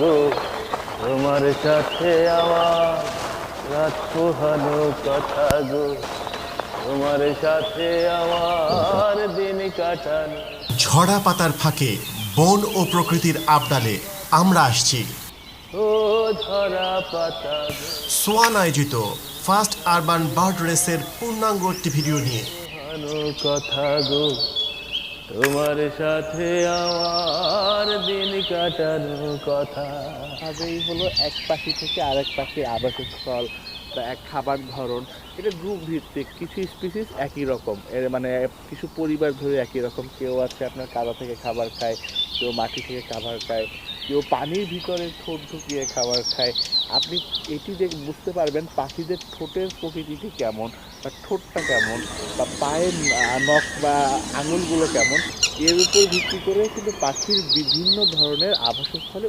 গো। তোমার সাথে আমার রাত পোহানো কথা গো। তোমার সাথে আমার দিন কাটানো। ঝরা পাতার ফাঁকে বন ও প্রকৃতির আবডালে আমরা আসছি। ও পাতা সোয়ান আয়োজিত ফার্স্ট আরবান বার্ড রেসের পূর্ণাঙ্গ একটি ভিডিও নিয়ে। কথা গো। তোমার সাথে আমার দিন কাটানো কথা ভাবেই হলো এক পাখি থেকে আরেক পাখির আবাসস্থল বা এক খাবার ধরন। এটা গ্রুপ ভিত্তিক, কিছু স্পিসিস একই রকম। এর মানে কিছু পরিবার ধরে একই রকম। কেউ আছে আপনার কাদা থেকে খাবার খায়, কেউ মাটি থেকে খাবার খায়, কেউ পানির ভিতরে ঠোঁট ঢুকিয়ে খাবার খায়। আপনি এটি দেখ বুঝতে পারবেন পাখিদের ঠোঁটের প্রকৃতিটি কেমন, বা ঠোঁটটা কেমন, বা পায়ের নখ বা আঙুলগুলো কেমন। এর উপর ভিত্তি করে কিন্তু পাখির বিভিন্ন ধরনের আবাসস্থলে